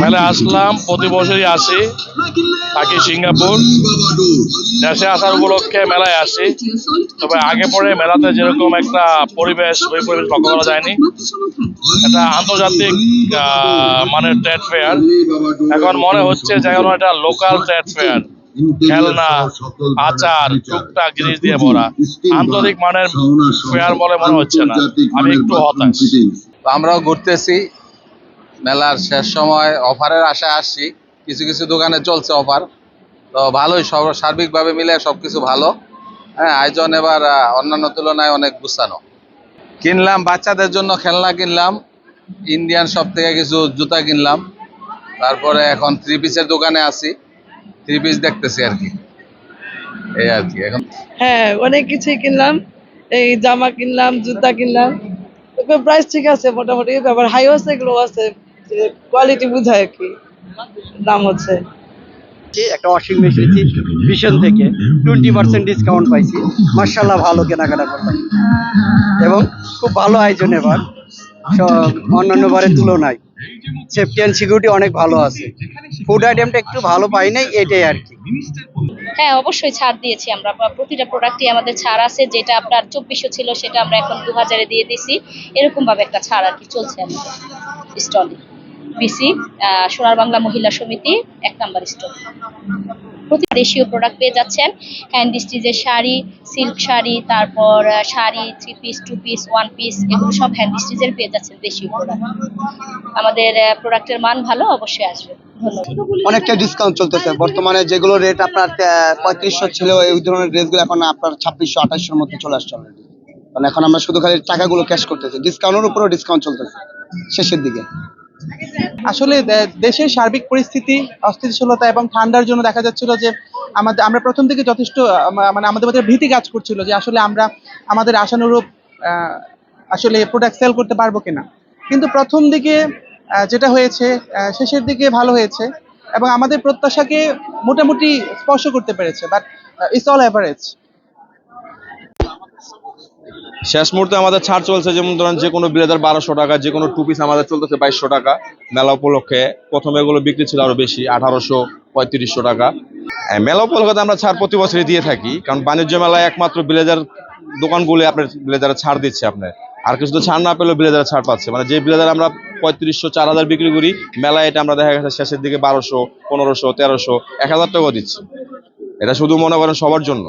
মেলায় আসলাম, প্রতি বছরই আসি। থাকি সিঙ্গাপুর। দেশে আসার উপলক্ষে মেলায় আসি। তবে আগে পরে মেলাতে যেরকম একটা পরিবেশ, ওই পরিবেশ লক্ষ্য করা যায়নি। এটা আন্তর্জাতিক মানের ট্রেড ফেয়ার এখন মনে হচ্ছে যেন এটা লোকাল ট্রেড ফেয়ার খেলনা, আচার, টুকটাক জিনিস দিয়ে ভরা। আন্তরিক মানের ফেয়ার বলে মনে হচ্ছে না। আমি একটু হতাশ। আমরাও ঘুরতেছি। মেলার শেষ সময় অফারের আশায় আসছি। কিছু কিছু দোকানে চলছে অফার। তো ভালোই সব সার্বিকভাবে মিলে সবকিছু ভালো। হ্যাঁ আয়োজন এবার অন্যান্য তুলনায় অনেক গুছানো। কিনলাম, বাচ্চাদের জন্য খেলনা কিনলাম। ইন্ডিয়ান শপ থেকে কিছু জুতা কিনলাম। তারপরে এখন থ্রি পিসের দোকানে আছি। থ্রি পিস দেখতেছি আর কি। এই আর কি, এখন। হ্যাঁ অনেক কিছুই কিনলাম। এই জামা কিনলাম, জুতা কিনলাম। প্রাইস ঠিক আছে মোটামুটি আবার হাইও আছে এগুলো আছে। কোয়ালিটি বুঝায় আর কি? দাম হচ্ছে। যে একটা ওয়াশিং মেশিন ভিশন থেকে টোয়েন্টি পার্সেন্ট ডিসকাউন্ট পাইছি। মার্শাল্লাহ ভালো কেনাকাটা করলাম এবং খুব ভালো আয়োজন এবার। সব অন্যান্য বারের তুলনায়। সেফটি অ্যান্ড সিকিউরিটি অনেক ভালো আছে। ফুড আইটেমটা একটু ভালো পাই নাই এটাই আর কি। হ্যাঁ অবশ্যই ছাড় দিয়েছি আমরা। প্রতিটা প্রোডাক্টই আমাদের ছাড় আছে। যেটা আপনার চব্বিশশো ছিল সেটা আমরা এখন দু হাজারে দিয়ে দিছি। এরকম ভাবে একটা ছাড় আর কি চলছে আমাদের স্টলে বিসি সোনার বাংলা মহিলা সমিতি, এক নাম্বার স্টল। প্রতি দেশীয় প্রোডাক্ট পেয়ে যাচ্ছেন। হ্যান্ড স্টিচের শাড়ি সিল্ক শাড়ি, তারপর sari three piece two piece one piece এগুলো সব হ্যান্ড স্টিচের পেয়ে যাচ্ছেন দেশীয় প্রোডাক্ট আমাদের প্রোডাক্টের মান ভালো, অবশ্যই আসবে। অনেকটা ডিসকাউন্ট চলতেছে। বর্তমানে যেগুলো রেট আপনার পঁয়ত্রিশশো ছিল, এই ধরনের ড্রেসগুলো এখন আপনার ছাব্বিশশো আঠাশশোর মধ্যে চলে আসছে অলরেডি এখন আমরা শুধু খালি টাকাগুলো ক্যাশ করতেছি। ডিসকাউন্টের উপরেও ডিসকাউন্ট চলতেছে। শেষের দিকে। আসলে দেশের সার্বিক পরিস্থিতি, অস্থিতিশীলতা এবং ঠান্ডার জন্য দেখা যাচ্ছিল যে আমাদের আমরা প্রথম থেকে যথেষ্ট মানে আমাদের মধ্যে ভীতি কাজ করছিল যে আসলে আমরা আমাদের আশানুরূপ আসলে প্রোডাক্ট সেল করতে পারব কিনা। কিন্তু প্রথম দিকে যেটা হয়েছে শেষের দিকে ভালো হয়েছে এবং আমাদের প্রত্যাশাকে মোটামুটি স্পর্শ করতে পেরেছে বাট ইটস অল অ্যাভারেজ শেষ মুহূর্তে আমাদের ছাড় চলছে যেমন ধরেন যে কোনো ব্লেজার বারোশো টাকা যে কোনো টু পিস আমাদের চলতেছে বাইশশো টাকা। মেলা উপলক্ষে প্রথমে এগুলো বিক্রি ছিল আরও বেশি আঠারোশো পঁয়ত্রিশশো টাকা। হ্যাঁ, মেলা উপলক্ষে আমরা ছাড় প্রতি বছরই দিয়ে থাকি কারণ বাণিজ্য মেলায় একমাত্র ব্লেজার দোকানগুলি আপনার ব্লেজারে ছাড় দিচ্ছে আপনার। আর কিছু তো ছাড় না পেলেও ব্লেজারে ছাড় পাচ্ছে। মানে যে ব্লেজার আমরা পঁয়ত্রিশশো চার হাজার বিক্রি করি মেলায় এটা আমরা দেখা গেছে শেষের দিকে বারোশো পনেরোশো তেরোশো এক হাজার টাকাও দিচ্ছি। এটা শুধু মনে করেন সবার জন্য।